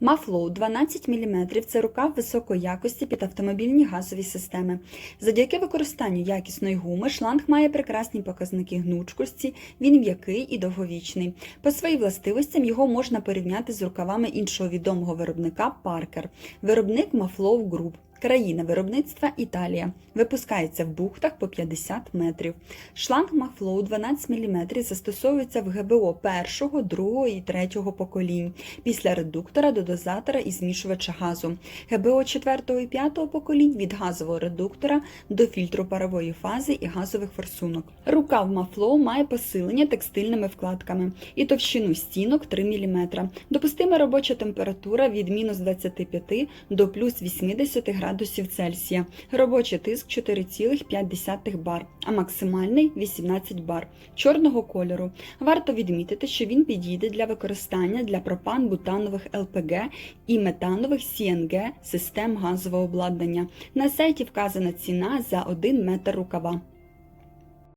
Мафлоу 12 мм – це рукав високої якості під автомобільні газові системи. Завдяки використанню якісної гуми шланг має прекрасні показники гнучкості, він м'який і довговічний. По своїм властивостям його можна порівняти з рукавами іншого відомого виробника Parker. Виробник Мафлоу Group. Країна виробництва Італія. Випускається в бухтах по 50 метрів. Шланг Мафлоу 12 мм застосовується в ГБО першого, другого і третього поколінь після редуктора до дозатора і змішувача газу. ГБО 4 і 5 поколінь від газового редуктора до фільтру парової фази і газових форсунок. Рукав Мафлоу має посилення текстильними вкладками і товщину стінок 3 мм. Допустима робоча температура від мінус 25 до плюс 80 градусів Цельсія. Робочий тиск 4,5 бар, а максимальний 18 бар чорного кольору. Варто відмітити, що він підійде для використання для пропан-бутанових ЛПГ і метанових CNG систем газового обладнання. На сайті вказана ціна за 1 метр рукава.